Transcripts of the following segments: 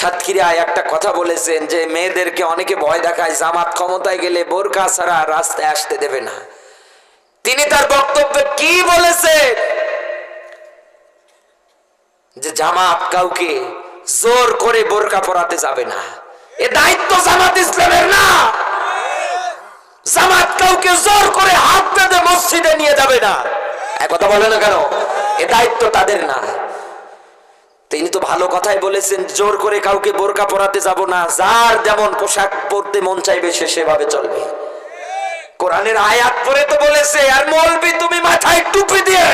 সাতক্ষীরায় একটা কথা বলেছেন যে, মেয়েদেরকে অনেকে ভয় দেখায়, জামাত ক্ষমতায় গেলে বোরকা ছাড়া রাস্তায় আসতে দেবে না। তিনি তার বক্তব্যে কি বলেছেন? যে জামাত কাউকে জোর করে বোরকা পরাতে যাবে না। এ দায়িত্ব জামাত ইসলামের না। জামাত কাউকে জোর করে হাত বেঁধে মসজিদে নিয়ে যাবে না। কথা বলে না কেন? এ দায়িত্ব তাদের না। তিনি তো ভালো কথাই বলেছেন, জোর করে কাউকে বোরকা পরাতে যাব না, যার যেমন পোশাক পরতে মন চাইবে সে সেভাবে চলবে। কোরআনের আয়াত পরে তো বলেছে, আর মলবি তুমি মাথায় টুপি দিয়ে,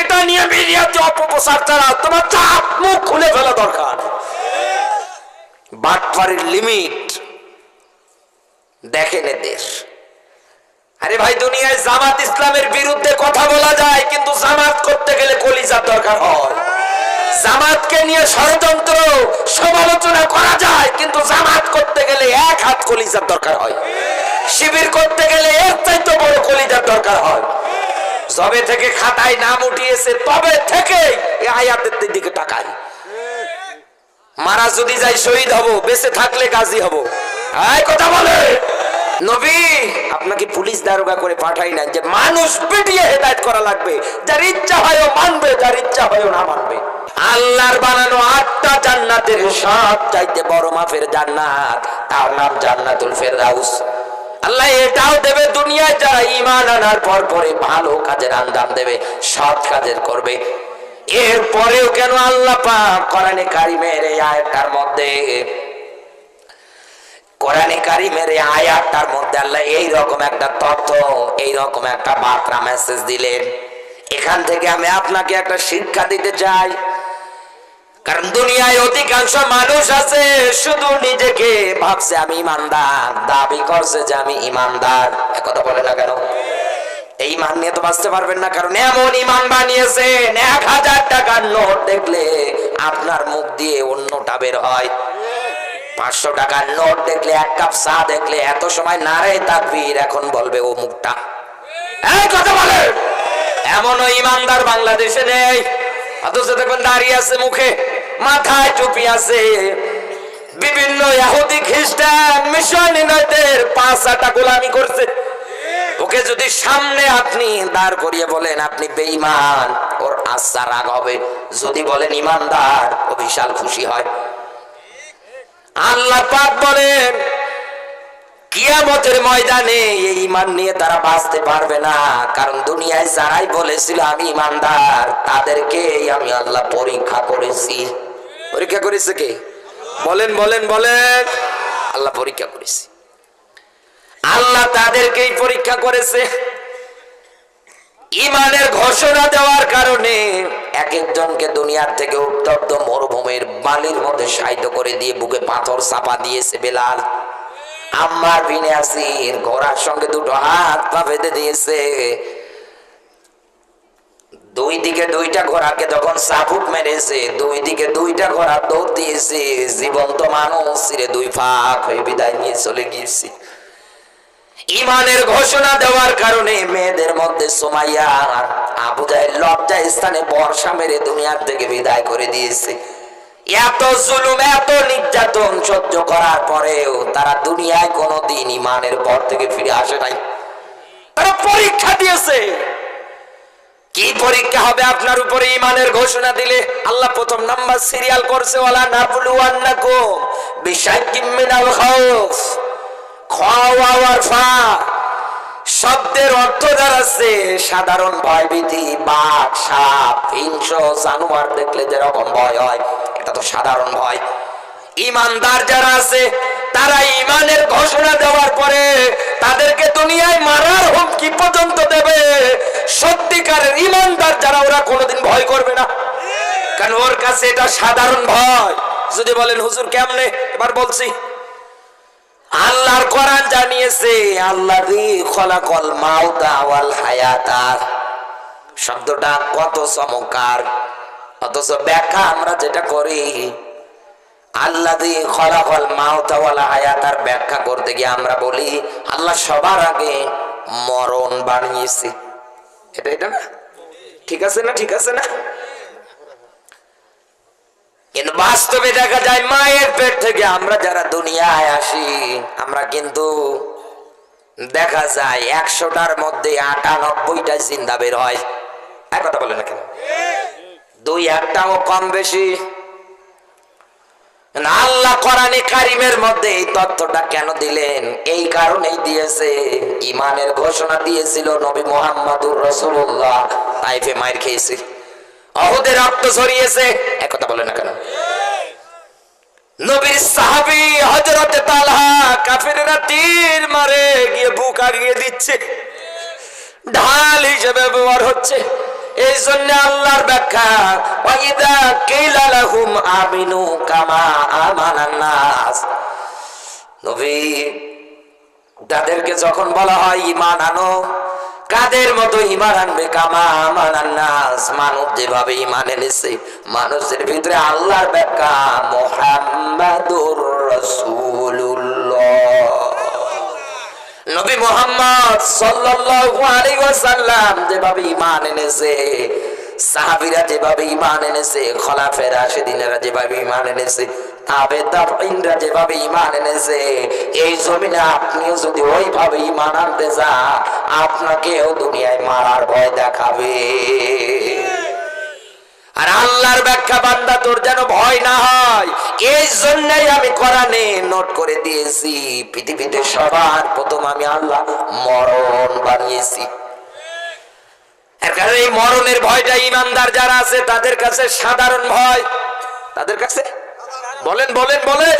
এটা নিয়ে মিডিয়াতে অপপ্রচার চালাও তোমার চাপ মুখ খুলে ফেলা দরকার। বাটপারের লিমিট দেখেন এদের। আরে ভাই, দুনিয়ায় জামাত ইসলামের বিরুদ্ধে কথা বলা যায়, কিন্তু জামাত করতে গেলে কলিজার দরকার হয়। জামাতকে নিয়ে ষড়যন্ত্র, সমালোচনা করা যায়, কিন্তু জামাত করতে গেলে এক হাত কলিজার দরকার হয়। শিবির করতে গেলে এর চাইতে বড় কলিজার দরকার হয়। যবে থেকে খাতায় নাম উঠিয়েছে, তবে থেকে এই আয়াতের দিকে তাকাই। মারা যদি যাই শহীদ হব, বেঁচে থাকলে গাজী হব। এই কথা বলে। নবী, আপনাকে পুলিশ দারোগা করে পাঠাই না যে মানুষ পিটিয়ে হেদায়ত করা লাগবে। যার ইচ্ছা হয় মানবে, যার ইচ্ছা হয় না মানবে। আল্লাহর বানানো আটটা জান্নাতের সব চাইতে বড় মাফের জান্নাত, তার নাম জান্নাতুল ফেরদাউস। আল্লাহ এটাও দেবে, দুনিয়ায় যারা ইমান আনার পর পরে ভালো কাজের আঞ্জাম দেবে, সৎ কাজের করবে। এরপরেও কেন আল্লাহ পাক কোরআনে কারিমের এই আয়াতটার মধ্যে, কোরআনে কারিমের এই আয়াতটার মধ্যে আল্লাহ এই রকম একটা তথ্য এই রকম একটা বার্তা মেসেজ দিলেন। এখান থেকে আমি আপনাকে একটা শিক্ষা দিতে চাই। কারণ দুনিয়ায় অধিকাংশ মানুষ আছে, শুধু নিজেকে ভাবছে আমি ইমানদার, দাবি করছে যে আমি ইমানদার। একথা বলে না কেন? এই ইমান নিয়ে তো বাঁচতে পারবেন না, কারণ এমন ইমান বানিয়েছেন, এক হাজার টাকার নোট দেখলে আপনার মুখ দিয়ে অন্যটা বের হয়। পাঁচশো টাকার নোট দেখলে, এক কাপ চা দেখলে, এত সময় নারে তাকবীর এখন বলবে ও মুখটা। এই কথা বলে! এমনও ইমানদার বাংলাদেশে নেই। অথচ দেখবেন দাঁড়িয়ে আছে মুখে। মাথায় টুপি আছে। বিভিন্ন ইহুদি খ্রিস্টান মিশনারিদের পাঁচ আটা গোলামি করছে। ওকে যদি সামনে আপনি দাঁড় করিয়ে বলেন, আপনি বেঈমান, ওর আচ্ছা রাগ হবে। যদি বলেন, ইমানদার, ও বিশাল খুশি হয়। আল্লাহ পাক বলেন, কিয়ামতের ময়দানে এই ইমান নিয়ে তারা বাঁচতে পারবে না। কারণ দুনিয়ায় যারাই বলেছিল, আমি ইমানদার তাদেরকে আমি আল্লাহ পরীক্ষা করেছি। পরীক্ষা করেছে কে? বলেন বলেন বলেন। আল্লাহ পরীক্ষা করেছি। আল্লাহ তাদেরকেই পরীক্ষা করেছে। ইমানের ঘোষণা দেওয়ার কারণে এক একজনকে দুনিয়ার থেকে উত্তপ্ত মরুভূমির বালির মধ্যে সাহিত্য করে দিয়ে বুকে পাথর চাপা দিয়েছে বেলাল। আম্মার বিনে আসির ঘোড়ার সঙ্গে দুটো হাত পা বেঁধে দিয়েছে। দুই দিকে দুইটা ঘোড়াকে যখন চাপুক মেরেছে, দুই দিকে দুইটা ঘোড়া দৌড় দিয়েছে, জীবন্ত মানুষ দুই ফাঁক হয়ে বিদায় নিয়ে চলে গিয়েছে। ইমানের ঘোষণা দেওয়ার কারণে মেয়েদের মধ্যে সোমাইয়া আবু জাহেল লজ্জা স্থানে বর্ষা মেরে দুনিয়ার থেকে বিদায় করে দিয়েছে। এত জুলুম, এত নির্যাতন সহ্য করার পরেও তারা দুনিয়ায় কোনোদিন ইমানের পর থেকে ফিরে আসে নাই। তারা পরীক্ষা দিয়েছে কি পরীক্ষা হবে আপনার উপরে ইমানের ঘোষণা দিলে? আল্লাহ প্রথম নাম্বার সিরিয়াল করছে, ওয়ালা নাবলু আন্নাকুম বিশাইকিম মিনাল খাউফ খাওয়ার ফা। শব্দের অর্থ দাঁড়াচ্ছে সাধারণ ভয়ভীতি, বাঘ, সাপ হিংস জানোয়ার দেখলে যেরকম ভয় হয়, এটা তো সাধারণ ভয়। ইমানদার যারা আছে, তারা ইমানের ঘোষণা দেওয়ার পরে তাদেরকে দুনিয়ায় মারার হুমকি পর্যন্ত দেবে সত্যিকারের ইমানদার যারা, ওরা কোনোদিন ভয় করবে না। কারণ ওর কাছে এটা সাধারণ ভয়। যদি বলেন, হুজুর, কেমনে? এবার বলছি, আল্লাহর কোরআন জানিয়েছে আল্লাহ খলাকল মাউতা ওয়াল হায়াতা। শব্দটা কত চমৎকার। অথচ ব্যাখ্যা আমরা যেটা করি আল্লাহ খলাকল মাউতা ওয়াল হায়াতার ব্যাখ্যা করতে গিয়ে আমরা বলি, আল্লাহ সবার আগে মরণ বানিয়েছে। ঠিক আছে না, ঠিক আছে না? কিন্তু বাস্তবে দেখা যায় মায়ের পেট থেকে আমরা যারা দুনিয়ায় আসি, আমরা কিন্তু দেখা যায় একশোটার মধ্যে আটানব্বইটা জিন্দা বের হয়। এক কথা বলে না কেন? দুই একটাও কম বেশি। আল্লাহ কোরআনে কারিমের মধ্যে এই তথ্যটা কেন দিলেন? এই কারণেই দিয়েছে। ইমানের ঘোষণা দিয়েছিল নবী মোহাম্মদুর রসুল্লাহ তাইফে মায়ের খেয়েছে। অহুদের রক্ত ছড়িয়েছে কথা বলে না কেন? নবীর সাহাবী হযরতে তালহা কাফিররা তীর মারে গিয়ে বুক আগিয়ে দিচ্ছে। ঢাল হিসেবে ব্যবহার হচ্ছে। এই জন্য আল্লাহর ব্যাখ্যা তাদেরকে যখন বলা হয় ইমান আনো, কাদের মতো ইমান আনবে? কামা আমানান নাস। মানব যেভাবে ইমান এনেছে, মানুষের ভিতরে আল্লাহর ব্যাখ্যা মুহাম্মাদুর রাসূলুল্লাহ। নবী মোহাম্মদ সাল্লাল্লাহু আলাইহি ওয়াসাল্লাম যেভাবে ঈমান এনেছে, সাহাবীরা যেভাবে ঈমান এনেছে খলাফে রাশিদিনেরা যেভাবে ঈমান এনেছে, তাবে তাবঈনরা যেভাবে ঈমান এনেছে, এই জমিনে আপনিও যদি ওইভাবে ঈমান আনতে যান, আপনাকেও দুনিয়ায় মারার ভয় দেখাবে। আর আল্লাহর ব্যাখ্যা বান্দা, তোর যেন ভয় না হয়। এই জন্যই আমি কোরআনে নোট করে দিয়েছি, পৃথিবীতে সবার প্রথম আমি আল্লাহ মরণ বানিয়েছি। এই মরণের ভয়টা ইমানদার যারা আছে, তাদের কাছে সাধারণ ভয়। তাদের কাছে বলেন বলেন বলেন।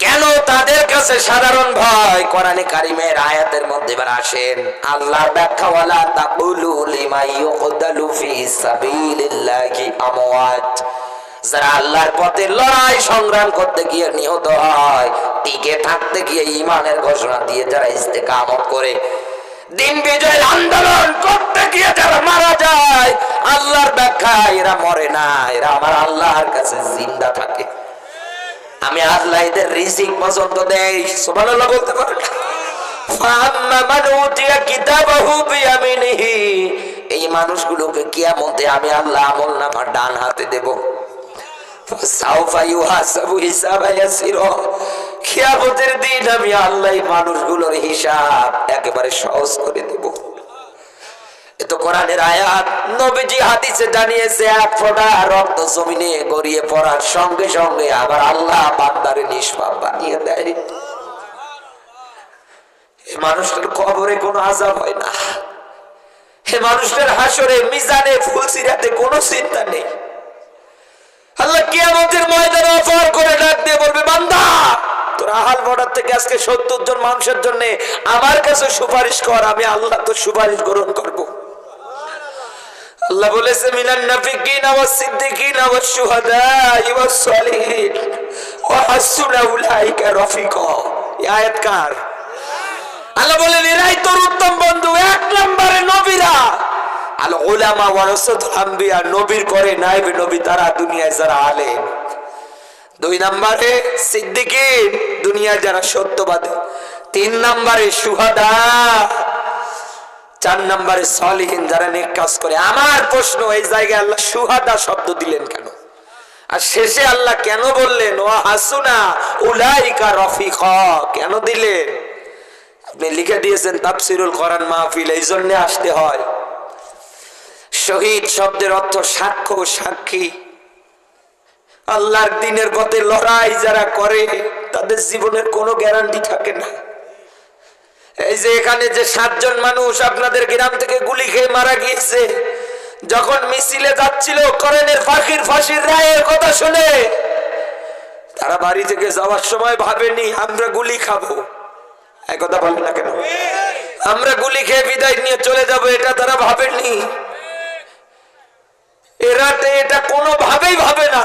কেন তাদের কাছে সাধারণ ভয়? কোরআনে কারিমের আয়াতের মধ্যে এবার আসেন, আল্লাহর ব্যাখ্যা তাকুলু লিমা ইউকদালু ফি সাবিলিল্লাহি আমওয়াত। যারা আল্লাহর পথে লড়াই সংগ্রাম করতে গিয়ে নিহত হয়, টিকে থাকতে গিয়ে ইমানের ঘোষণা দিয়ে যারা ইস্তেকামত করে, দিন বিজয়ের আন্দোলন করতে গিয়ে যারা মারা যায়, আল্লাহর ব্যাখ্যা এরা মরে না, এরা আমার আল্লাহর কাছে জিন্দা থাকে। আমি আল্লাহ এদের রিজিক পছন্দ দেই। সুবহানাল্লাহ বলতে বিয়ামিনিহি। এই মানুষগুলোকে কিয়ামতে আমি আল্লাহ আমল নামা ডান হাতে দেব। কিয়ামতের দিন আমি আল্লাহ মানুষগুলোর হিসাব একেবারে সহজ করে দেব। তো কোরআনের আয়াত। নবীজি হাদিসে জানিয়েছে, এক ফোঁটা রক্ত জমিনে গড়িয়ে পড়ার সঙ্গে সঙ্গে আবার আল্লাহ বান্দারে নিষ্পাপ বানিয়ে দেয়। মানুষটার কবরে কোনো আজাব হয় না। হে মানুষটার হাসরে, মিজানে কোনো চিন্তা নেই। আল্লাহ ময়দানে অফার করে ডাক দিয়ে বলবে, বান্দা, তোর আহাল থেকে আজকে সত্তর জন মানুষের জন্য আমার কাছে সুপারিশ কর, আমি আল্লাহ তো সুপারিশ গ্রহণ করব। আল্লাহ বলেছে, মিনান নাফিকিন ওয়াস সিদ্দিকিন ওয়াস শুহাদা ওয়াস সালিহিন ওয়া হাসুনা উলাইকা রফিকা। এই আয়াত কার? আল্লাহ বলেন, এরাই তোর উত্তম বন্ধু, এক নম্বরে নবীরা। আল উলামা ওয়ারাসাতুল আম্বিয়া নবীর পরে নাইবে নবী তারা দুনিয়ায় যারা আলেম। দুই নম্বরে সিদ্দিকিন, দুনিয়ায় যারা সত্যবাদী। তিন নম্বরে সুহাদা চার নম্বরে সলিহীন যারা নেক কাজ করে, আমার প্রশ্ন, এই জায়গায় আল্লাহ সুহাদা শব্দ দিলেন কেন? আর শেষে আল্লাহ কেন বললেন ও হাসুনা উলাইকা রফিক কেন দিলেন? আপনি লিখে দিয়েছেন তাফসিরুল কোরআন মাহফিল, এই জন্য আসতে হয়। শহীদ শব্দের অর্থ সাক্ষ্য সাক্ষী। আল্লাহর দিনের পথে লড়াই যারা করে, তাদের জীবনের কোনো গ্যারান্টি থাকে না। এই যে এখানে যে সাতজন মানুষ আপনাদের গ্রাম থেকে গুলি খেয়ে মারা গিয়েছে, যখন মিছিলে যাচ্ছিল, করেনের ফাঁকির ফাঁসির রায়ের কথা শুনে, তারা বাড়ি থেকে যাওয়ার সময় ভাবেনি, আমরা গুলি খাব। এক কথা না কেন? আমরা গুলি খেয়ে বিদায় নিয়ে চলে যাব, এটা তারা ভাবেননি এরা তো এটা কোনোভাবেই ভাবে না।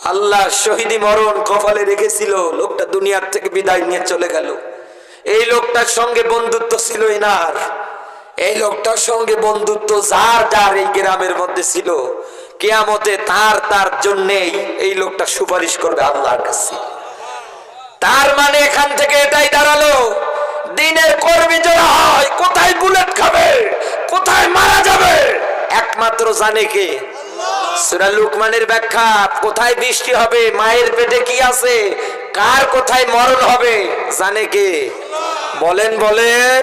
আল্লাহ শহীদি মরণ কপালে রেখেছিল, লোকটা দুনিয়ার থেকে বিদায় নিয়ে চলে গেল। এই লোকটার সঙ্গে বন্ধুত্ব ছিল এনার। এই লোকটার সঙ্গে বন্ধুত্ব যার যার এই গ্রামের মধ্যে ছিল কেয়ামতে তার তার জন্যেই এই লোকটা সুপারিশ করবে আল্লাহর কাছে। তার মানে এখান থেকে এটাই দাঁড়াল দিনের কর্মী যারা হয় কোথায় বুলেট খাবে কোথায় মারা যাবে? একমাত্র জানে কে? সুরা লুকমানের ব্যাখ্যা কোথায় বৃষ্টি হবে মায়ের পেটে কি আছে কার কোথায় মরণ হবে? জানে কে? বলেন বলেন।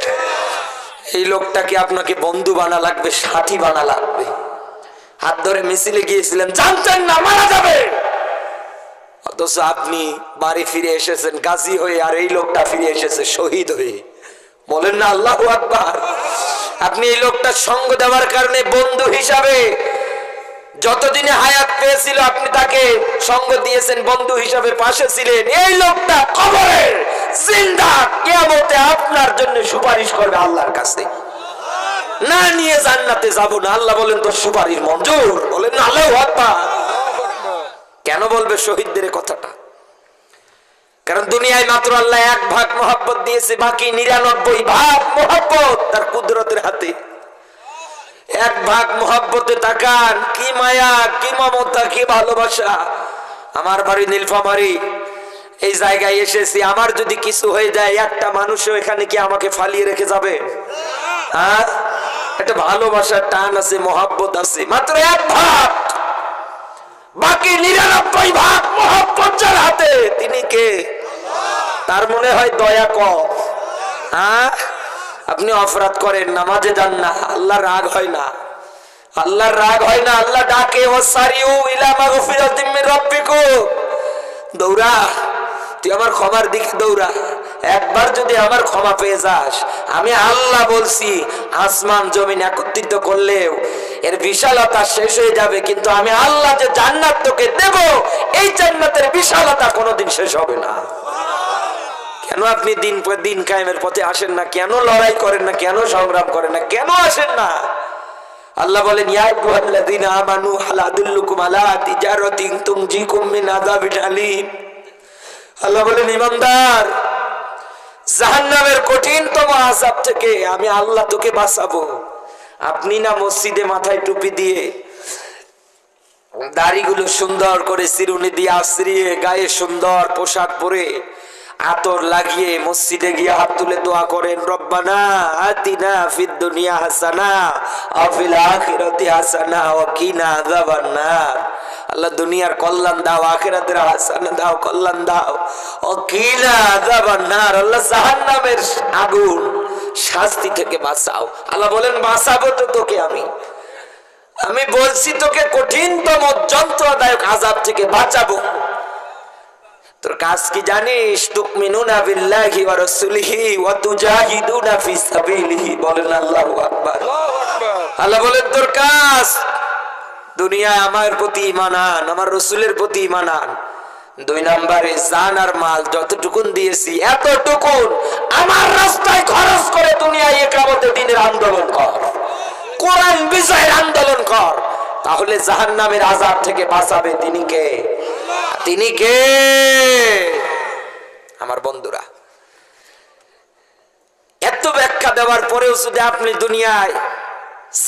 এই লোকটাকে আপনাকে বন্ধু বানা লাগবে, সাথী বানা লাগবে? হাত ধরে মিছিলে গিয়েছিলেন, জানতেন না, মারা যাবে। অথচ আপনি বাড়ি ফিরে এসেছেন, গাজী হয়ে, আর এই লোকটা ফিরে এসেছে, শহীদ হয়ে। বলেন না, আল্লাহ আকবার। আপনি এই লোকটার সঙ্গ দেওয়ার কারণে বন্ধু হিসাবে যতদিনে হায়াত পেয়েছিল, আপনি তাকে সঙ্গ দিয়েছেন, বন্ধু হিসাবে পাশে ছিলেন। এই লোকটা কবরে জিন্দা, কিয়ামতে আপনার জন্য সুপারিশ করবে আল্লাহর কাছে। না নিয়ে জান্নাতে যাব না। আল্লাহ বলেন তো সুপারিশ মঞ্জুর। বলেন না আল্লাহ কেন বলবে শহীদদের কথাটা? কারণ দুনিয়ায় মাত্র আল্লাহ এক ভাগ মোহাব্বত দিয়েছে, বাকি নিরানব্বই ভাগ মোহাব্বত তার কুদরতের হাতে। এক ভাগ মোহাব্বতে তাকান। কি মায়া, কি মমতা, কি ভালোবাসা। আমার বাড়ি নীলফামারি। এই জায়গায় এসেছি। আমার যদি কিছু হয়ে যায়, একটা মানুষও এখানে কি আমাকে ফালিয়ে রেখে যাবে? হ্যাঁ? একটা ভালোবাসার টান আছে, মোহাব্বত আছে। মাত্র এক ভাগ। বাকি নিরানব্বই ভাগ মোহাব্বত যার হাতে। তিনি কে? তার মনে হয় দয়া কম হ্যাঁ? আপনি অপরাধ করেন, নামাজে যান না আল্লাহ রাগ হয় না। আল্লাহর রাগ হয় না, আল্লাহ ডাকে ও সারিউ ইলা মাগফিরাতিম মির রাব্বিকুম। দৌড়া, তুই আমার ক্ষমার দিকে দৌড়া। একবার যদি আমার ক্ষমা পেয়ে যাস, আমি আল্লাহ বলছি, আসমান, জমিন একত্রিত করলেও এর বিশালতা শেষ হয়ে যাবে, কিন্তু আমি আল্লাহ যে জান্নাত তোকে দেব, এই জান্নাতের বিশালতা কোনোদিন শেষ হবে না। কেন আপনি দিন দিন কায়েমের পথে আসেন না? কেন লড়াই করেন না? কেন সংগ্রাম করেন না? কেন আসেন না? আল্লাহ বলেন আল্লাহ বলেন, ইমানদার, জাহান্নামের থেকে আমি আল্লাহ তোকে বাঁচাবো। আপনি না মসজিদে মাথায় টুপি দিয়ে দাড়িগুলো সুন্দর করে চিরুনি দিয়ে আশ্রিয়ে গায়ে সুন্দর পোশাক পরে আতর লাগিয়ে মসজিদে গিয়ে হাত তুলে দোয়া করেন, রব্বানা আতিনা ফিদ দুনিয়া হাসানা আফিল আখিরাতি হাসানা ওয়া কিনা আযাবান নার। আল্লাহ দুনিয়ার কল্যাণ দাও, আখিরাতের হাসানা দাও, কল্যাণ দাও। ও কিনা আযাবান নার? আল্লাহ জাহান্নামের আগুন শাস্তি থেকে বাঁচাও। আল্লাহ বলেন, বাঁচাবো তো তোকে আমি। আমি বলছি তোকে কঠিনতম যন্ত্রদায়ক আজাব থেকে বাঁচাবো। তোর কাজ কি জানিস? বিল্লাহি ওয়া রাসূলিহি ওয়া তুজাহিদুনা ফি সাবিলিহি। বলেন আল্লাহু আকবার। আল্লাহ বলেন তোর কাজ দুনিয়া আমার প্রতি ঈমান আন আমার রাসূলের প্রতি ঈমান আন দুই নম্বরে জান আর মাল যতটুকুন দিয়েছি এতটুকুন আমার রাস্তায় খরচ করে দুনিয়ায় একামতে দিনের আন্দোলন কর। কোরআন বিজয়ের আন্দোলন কর। তাহলে জাহান্নামের আজাব থেকে বাঁচাবে তিনি কে? তিনি কে? আমার বন্ধুরা। এত ব্যাখ্যা দেওয়ার পরেও যদি আপনি দুনিয়ায়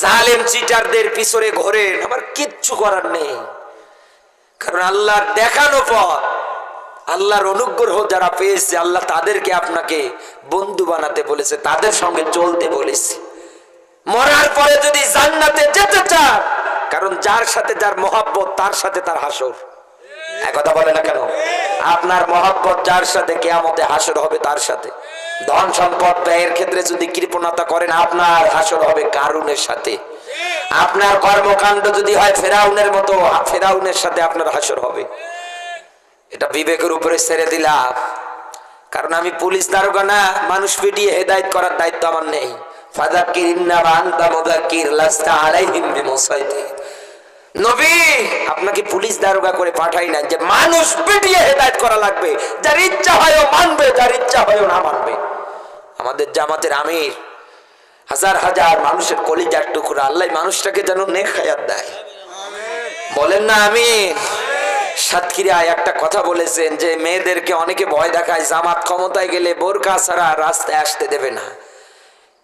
জালেম চিটারদের পিছনে ঘোরেন, আমার কিচ্ছু করার নেই। কারণ আল্লাহর দেখানো পর আল্লাহর অনুগ্রহ যারা পেয়েছে, আল্লাহ তাদেরকে আপনাকে বন্ধু বানাতে বলেছে, তাদের সঙ্গে চলতে বলেছে। মরার পরে যদি জান্নাতে যেতে চান, কারণ যার সাথে যার মহাব্বত, তার সাথে তার হাসর। একথা বলে না কেন? আপনার মহাব্বত যার সাথে কেয়ামতে হাসর হবে তার সাথে। ধন সম্পদ ব্যয়ের ক্ষেত্রে যদি কৃপণতা করেন, আপনার হাসর হবে কারুনের সাথে। আপনার কর্মকাণ্ড যদি হয়, ফেরাউনের মতো, ফেরাউনের সাথে আপনার হাসর হবে। এটা বিবেকের উপরে ছেড়ে দিলাম। কারণ আমি পুলিশ দারোগা না, মানুষ পিটিয়ে হেদায়েত করার দায়িত্ব আমার নেই। ফাযাক্কির ইন্নামা আনতা মুযাক্কির, লাস্তা আলাইহিম বিমুসাইতির আপনাকে পুলিশ দারোগা করে পাঠাই না যে মানুষ পিটিয়ে হেদায়েত করা লাগবে। যার ইচ্ছা হয় মানবে, যার ইচ্ছা হয় না মানবে। আমাদের জামাতের আমির, হাজার হাজার মানুষের কলিজার টুকরা, আল্লাহ মানুষটাকে যেন নেক দেয়। বলেন না আমিন। সাতক্ষীরায় একটা কথা বলেছেন যে, মেয়েদেরকে অনেকে ভয় দেখায়, জামাত ক্ষমতায় গেলে বোরকা ছাড়া রাস্তায় আসতে দেবে না।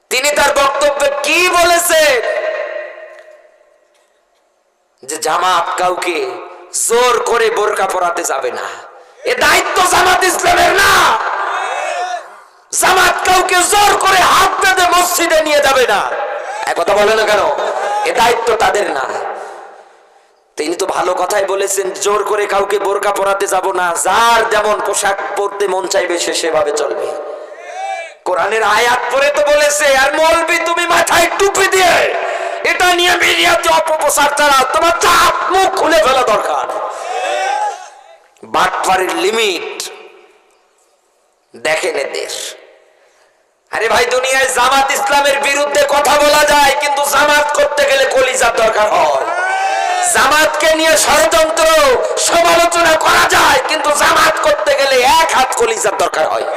তিনি তার বক্তব্যে কি বলেছেন? যে জামাত কাউকে জোর করে বোরকা পরাতে যাবে না। এ দায়িত্ব জামাত ইসলামের না। জামাত কাউকে জোর করে হাত পেতে মসজিদে নিয়ে যাবে না। এক কথা বলে না কেন? এ দায়িত্ব তাদের না। তিনি তো ভালো কথাই বলেছেন, জোর করে কাউকে বোরকা পরাতে যাব না। যার যেমন পোশাক পরতে মন চাইবে, সে সেভাবে চলবে। কোরআনের আয়াত পরে তো বলেছে, আর মলবি তুমি মাথায় টুপি দিয়ে এটা নিয়ে মিডিয়াতে অপপ্রচার চালাও তোমার চাপ মুখ খুলে ফেলা দরকার। বাটপাড়ির লিমিট দেখেন এদের আরে ভাই, দুনিয়ায় জামাত ইসলামের বিরুদ্ধে কথা বলা যায়, কিন্তু জামাত করতে গেলে কলিজার দরকার হয়। জামাতকে নিয়ে ষড়যন্ত্র, সমালোচনা করা যায়, কিন্তু জামাত করতে গেলে এক হাত কলিজার দরকার হয়।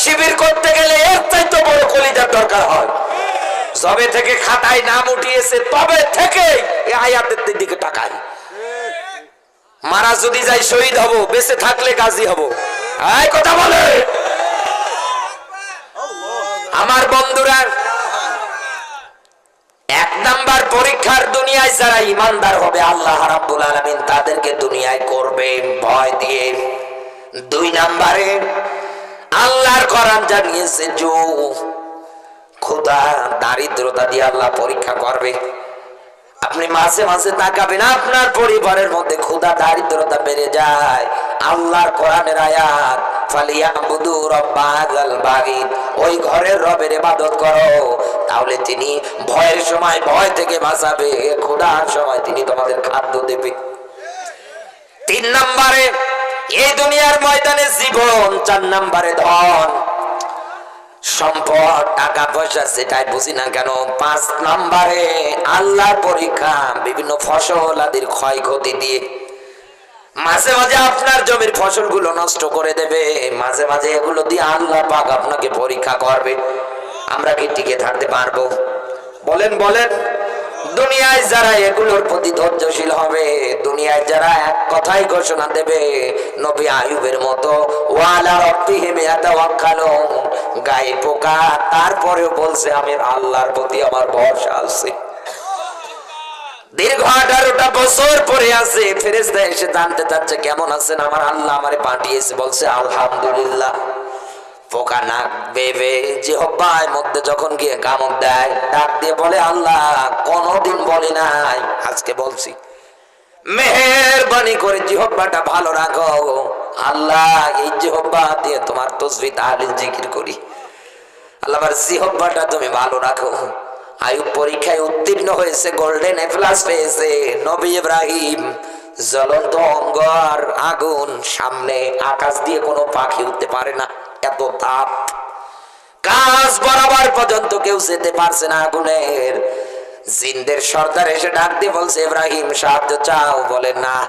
শিবির করতে গেলে এর চাইতে বড় কলিজার দরকার হয়। যবে থেকে খাতায় নাম উঠিয়েছে, তবে থেকে আয়াতের দিকে তাকায় মারা যদি যাই শহীদ হব, বেঁচে থাকলে গাজী হব। এই কথা বলে। আমার বন্ধুরা, এক নাম্বার পরীক্ষার দুনিয়ায় যারা ইমানদার হবে, আল্লাহ রাব্বুল আলামিন তাদেরকে দুনিয়ায় করবে, ভয় দিয়ে। দুই নাম্বারে, আল্লাহর কোরআন জানিয়েছে যে খোদা দারিদ্রতা দিয়ে আল্লাহ পরীক্ষা করবে। আপনি মাঝে মাঝে তাকাবেন, আপনার পরিবারের মধ্যে ক্ষুধা, দারিদ্রতা বেড়ে যায়। আল্লাহর কোরআনের আয়াত জীবন, চার নম্বরে ধন। সম্পদ, টাকা পয়সা সেটাই বুঝি না কেন? পাঁচ নাম্বারে আল্লাহর পরীক্ষা, বিভিন্ন ফসল আদির ক্ষয়ক্ষতি দিয়ে। মাঝে মাঝে আপনার জমির ফসলগুলো নষ্ট করে দেবে। মাঝে মাঝে এগুলো দিয়ে আল্লাহ পাক আপনাকে পরীক্ষা করবে। আমরা কি টিকে থাকতে পারব? বলেন বলেন। দুনিয়ায় যারা এগুলোর প্রতি ধৈর্যশীল হবে, দুনিয়ায় যারা এক কথাই ঘোষণা দেবে, নবী আয়ুবের মতো, ওয়ালা রব্বিহিম ইয়াতাওয়াক্কালুন। গায়ে পোকা, তারপরেও বলছে, আমি আল্লাহর প্রতি আমার ভরসা আছে। দীর্ঘ আঠারোটা বছর পরে আছে ফেরেস্তা এসে জানতে চাচ্ছে, কেমন আছেন? আমার আল্লাহ আমারে পাঠিয়েছে। বলছে, আলহামদুলিল্লাহ। পোকা নাক বেবে যে হব্বায় মধ্যে যখন গিয়ে কামড় দেয়, ডাক দিয়ে বলে, আল্লাহ কোনদিন বলি নাই। আজকে বলছি মেহেরবানি করে জিহব্বাটা ভালো রাখো। আল্লাহ এই জিহব্বা দিয়ে তোমার তসবি তাহলে জিকির করি। আল্লাহ জিহব্বাটা তুমি ভালো রাখো। আয়ু পরীক্ষায় উত্তীর্ণ হয়েছে গোল্ডেন এ প্লাস পেয়েছে। নবী ইব্রাহিম জ্বলন্ত অঙ্গর আগুন সামনে আকাশ দিয়ে কোনো পাখি উঠতে পারে না। এত তাপ। কাজ বরাবর পর্যন্ত কেউ যেতে পারছে না আগুনের। জিনদের সর্দার এসে ডাক দিয়ে বলছে, ইব্রাহিম, সাহায্য চাও। বলে, না।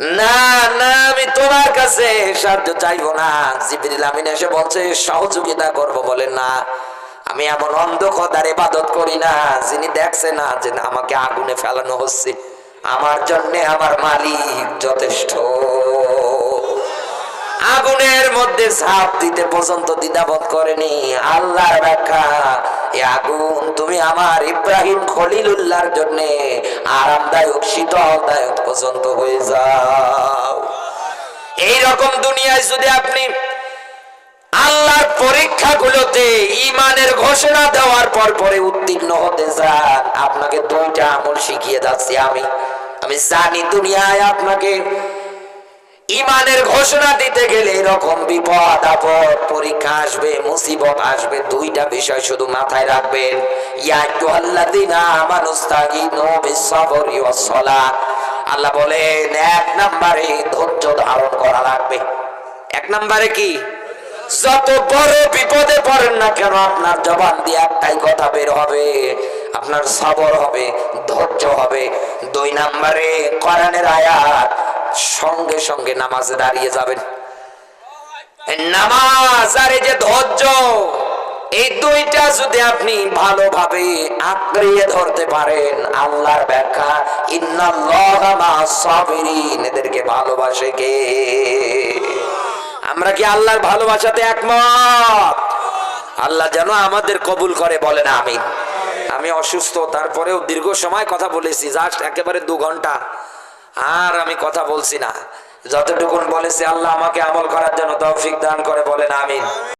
না না, আমি তোমার কাছে সাহায্য চাইব না। জিবরিল আমিন এসে বলছে, সহযোগিতা করব। বলে, না, আমি এমন ইবাদত করি না, যিনি দেখছে না যে আমাকে আগুনে ফেলানো হচ্ছে। আমার জন্য আমার মালিক যথেষ্ট। আগুনের মধ্যে ঝাঁপ দিতে পর্যন্ত দ্বিধাবোধ করেনি। আল্লাহর ব্যাখ্যা আগুন তুমি আমার ইব্রাহিম খলিলুল্লাহর জন্য আরামদায়ক, শীতলদায়ক পর্যন্ত হয়ে যাও। এই রকম দুনিয়ায় যদি আপনি আল্লাহর পরীক্ষাগুলোতে ইমানের ঘোষণা দেওয়ার পর পরে উত্তীর্ণ হতে যান, আপনাকে দুইটা আমল শিখিয়ে যাচ্ছি আমি। আমি জানি দুনিয়ায় আপনাকে ইমানের ঘোষণা দিতে গেলে এরকম বিপদ, আপদ, পরীক্ষা আসবে, মুসিবত আসবে, দুইটা বিষয় শুধু মাথায় রাখবেন। আল্লাহ বলেন, এক নম্বরে ধৈর্য ধারণ করা লাগবে। এক নম্বরে কি? যত বড় বিপদে পড়েন না কেন, আপনার জবান দিয়ে একটাই কথা বের হবে, আপনার সবর হবে, ধৈর্য হবে। দুই নম্বরে কোরআনের আয়াত সঙ্গে সঙ্গে নামাজে দাঁড়িয়ে যাবেন। নামাজ আর এই যে ধৈর্য, এই দুইটা যদি আপনি ভালোভাবে আঁকড়িয়ে ধরতে পারেন, আল্লাহর ব্যাখ্যা এদেরকে ভালোবাসে কে? আমরা কি আল্লাহর ভালোবাসাতে একমত? আল্লাহ যেন আমাদের কবুল করে বলেন আমি আমি অসুস্থ, তারপরেও দীর্ঘ সময় কথা বলেছি, জাস্ট একেবারে দু ঘণ্টা। আর আমি কথা বলছি না। যতটুকুন বলেছে, আল্লাহ আমাকে আমল করার জন্য তৌফিক দান করে বলেন, আমিন।